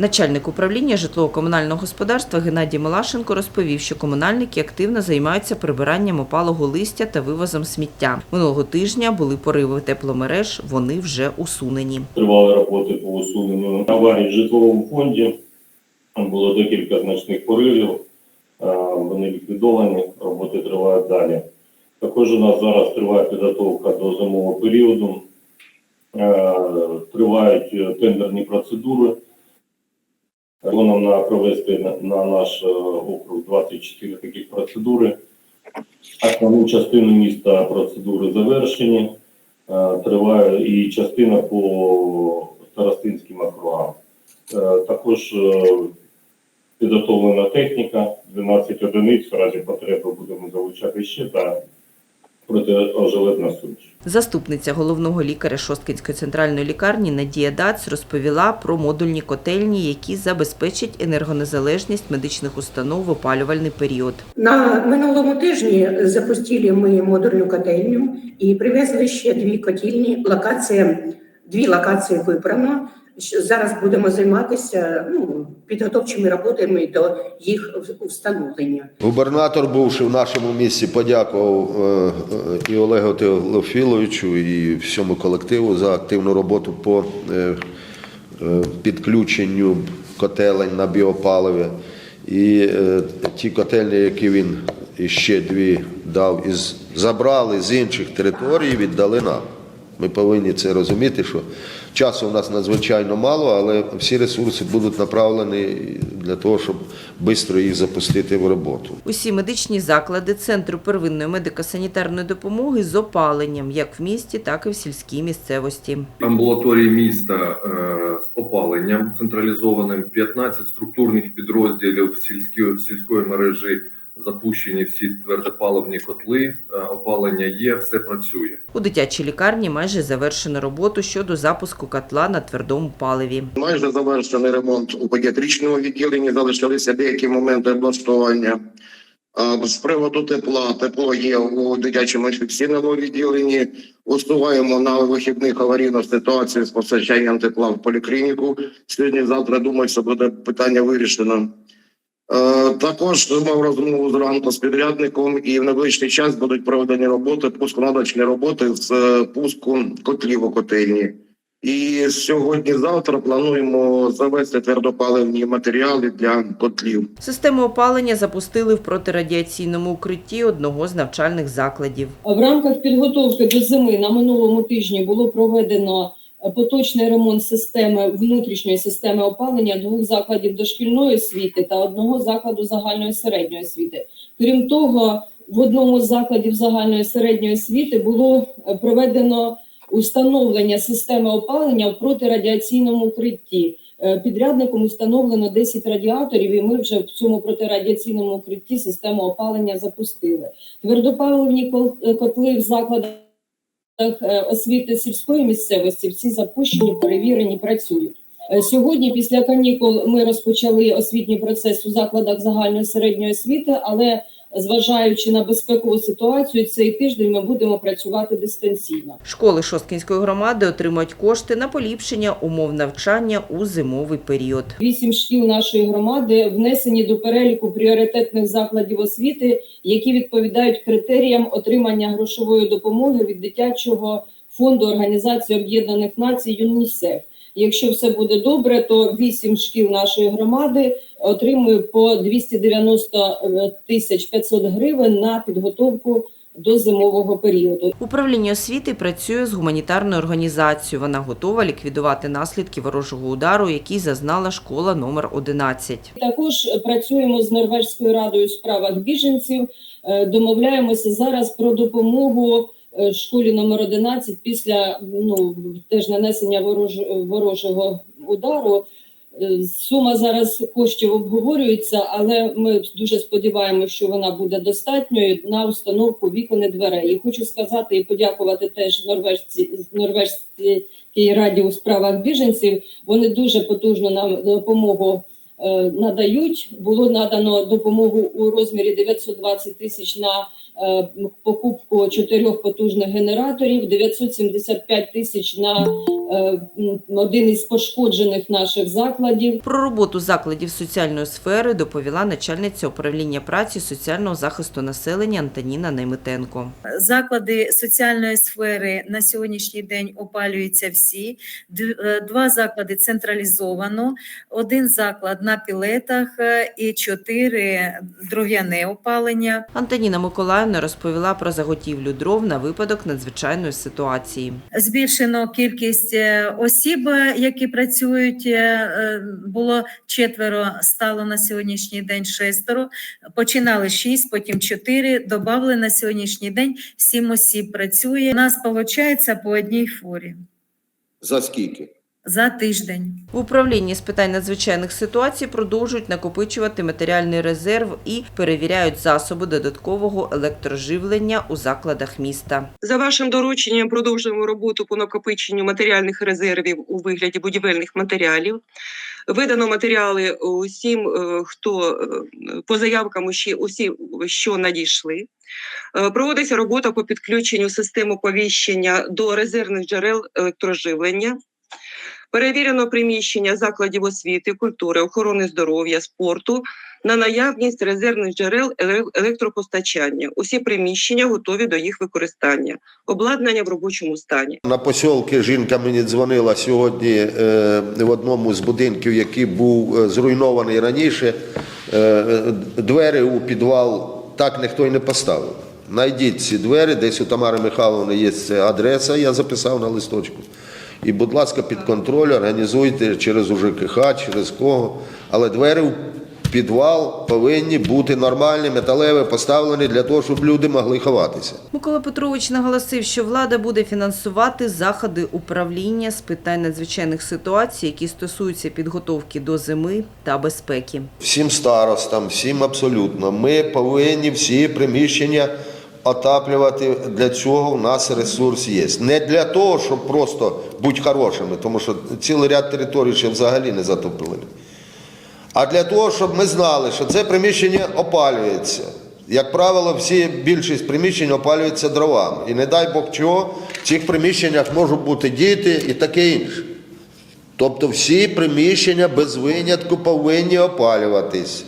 Начальник управління житлово-комунального господарства Геннадій Малашенко розповів, що комунальники активно займаються прибиранням опалого листя та вивозом сміття. Минулого тижня були пориви тепломереж, вони вже усунені. Тривали роботи по усуненню аварій в житловому фонді. Було декілька значних поривів. Вони ліквідовані, роботи тривають далі. Також у нас зараз триває підготовка до зимового періоду. Тривають е, тендерні процедури. Нам на провести на, на наш е, округ 24 таких процедури. Основну частину міста процедури завершені. Е, триває і частина по старостинським округам. Е, Також підготовлена техніка, 12 одиниць, в разі потреби будемо залучати ще та протиожеледна суміш. Заступниця головного лікаря Шосткинської центральної лікарні Надія Дац розповіла про модульні котельні, які забезпечать енергонезалежність медичних установ в опалювальний період. На минулому тижні запустили ми модульну котельню і привезли ще дві котельні. Локація, дві локації вибрано. Зараз будемо займатися ну, підготовчими роботами до їх встановлення. Губернатор, бувши в нашому місті, подякував е, е, і Олегу Теофіловичу, і всьому колективу за активну роботу по е, підключенню котелень на біопаливі. І ті котельні, які він ще дві дав, із, забрали з інших територій, віддали нам. Ми повинні це розуміти, що часу у нас надзвичайно мало, але всі ресурси будуть направлені для того, щоб швидко їх запустити в роботу. Усі медичні заклади Центру первинної медико-санітарної допомоги з опаленням як в місті, так і в сільській місцевості. амбулаторії міста е, з опаленням централізованим, 15 структурних підрозділів сільської, сільської мережі запущені всі твердопаливні котли, е, опалення є, все працює. У дитячій лікарні майже завершено роботу щодо запуску котла на твердому паливі. Майже завершений ремонт у педіатричному відділенні, залишилися деякі моменти облаштування. З приводу тепла, тепло є у дитячому інфекційному відділенні. Усуваємо на вихідних аварійну ситуацію з постачанням тепла в поліклініку. Сьогодні-завтра, думаю, що буде питання вирішено. Е, Також мав розмову зранку з підрядником, і в найближчий час будуть проведені роботи, пусконадочні роботи з е, пуску котлів у котельні. І сьогодні-завтра плануємо завести твердопаливні матеріали для котлів. Систему опалення запустили в протирадіаційному укритті одного з навчальних закладів. В рамках підготовки до зими на минулому тижні було проведено поточний ремонт системи внутрішньої системи опалення двох закладів дошкільної освіти та одного закладу загальної середньої освіти. Крім того, в одному з закладів загальної середньої освіти було е, проведено установлення системи опалення в протирадіаційному укритті. Е, Підрядником установлено 10 радіаторів, і ми вже в цьому протирадіаційному укритті систему опалення запустили. Твердопаливні е, котли в закладах освіти сільської місцевості всі запущені, перевірені, працюють. Е, Сьогодні, після канікул, ми розпочали освітній процес у закладах загальної середньої освіти, але зважаючи на безпекову ситуацію, цей тиждень ми будемо працювати дистанційно. Школи Шосткінської громади отримують кошти на поліпшення умов навчання у зимовий період. Вісім шкіл нашої громади внесені до переліку пріоритетних закладів освіти, які відповідають критеріям отримання грошової допомоги від дитячого фонду Організації Об'єднаних Націй ЮНІСЕФ. Якщо все буде добре, то вісім шкіл нашої громади отримує по 290 тисяч 500 гривень на підготовку до зимового періоду. Управління освіти працює з гуманітарною організацією. Вона готова ліквідувати наслідки ворожого удару, який зазнала школа номер 11. Також працюємо з Норвезькою радою у справах біженців. Е, Домовляємося зараз про допомогу е, школі номер 11 після ну теж нанесення ворож- ворожого удару. Е, Сума зараз коштів обговорюється, але ми дуже сподіваємося, що вона буде достатньою на установку вікон і дверей. І хочу сказати і подякувати теж норвежці норвежській раді у справах біженців. Вони дуже потужно нам допомогу е, надають. Було надано допомогу у розмірі 920 тисяч на е, покупку чотирьох потужних генераторів, 975 тисяч на е, один із пошкоджених наших закладів. Про роботу закладів соціальної сфери доповіла начальниця управління праці соціального захисту населення Антоніна Найметенко. Заклади соціальної сфери на сьогоднішній день опалюються всі. Е, Два заклади централізовано, один заклад на пілетах е, і чотири дров'яне опалення. Антоніна Миколаївна розповіла про заготівлю дров на випадок надзвичайної ситуації. Збільшено кількість е, осіб, е, які працюють. е, е, Було четверо, стало на сьогоднішній день шестеро. Починали шість, потім чотири. Добавили на сьогоднішній день сім осіб працює. У нас виходить по одній форі. За скільки? За тиждень. В управлінні з питань надзвичайних ситуацій продовжують накопичувати матеріальний резерв і перевіряють засоби додаткового електроживлення у закладах міста. За вашим дорученням продовжуємо роботу по накопиченню матеріальних резервів у вигляді будівельних матеріалів. Видано матеріали усім, е, хто е, по заявкам усі, усі, що надійшли. Е, Проводиться робота по підключенню систем оповіщення до резервних джерел електроживлення. Перевірено приміщення закладів освіти, культури, охорони здоров'я, спорту на наявність резервних джерел еле- електропостачання. Усі приміщення готові до їх використання. Обладнання в робочому стані. На посілки жінка мені дзвонила сьогодні е, в одному з будинків, який був е, зруйнований раніше. Е, двері у підвал так ніхто й не поставив. Найдіть ці двері, десь у Тамари Михайловни є адреса, я записав на листочку. І, будь ласка, під контроль організуйте через УЖКХ, через кого. Але двері у підвал повинні бути нормальні, металеві, поставлені для того, щоб люди могли ховатися. Микола Петрович наголосив, що влада буде фінансувати заходи управління з питань надзвичайних ситуацій, які стосуються підготовки до зими та безпеки. всім старостам, всім абсолютно. Ми повинні всі приміщення отаплювати. Для цього в нас ресурс є. Не для того, щоб просто бути хорошими, тому що цілий ряд територій ще взагалі не затоплені. А для того, щоб ми знали, що це приміщення опалюється. Як правило, всі більшість приміщень опалюються дровами. І не дай Бог чого, в цих приміщеннях можуть бути діти і таке інше. Тобто всі приміщення без винятку повинні опалюватись.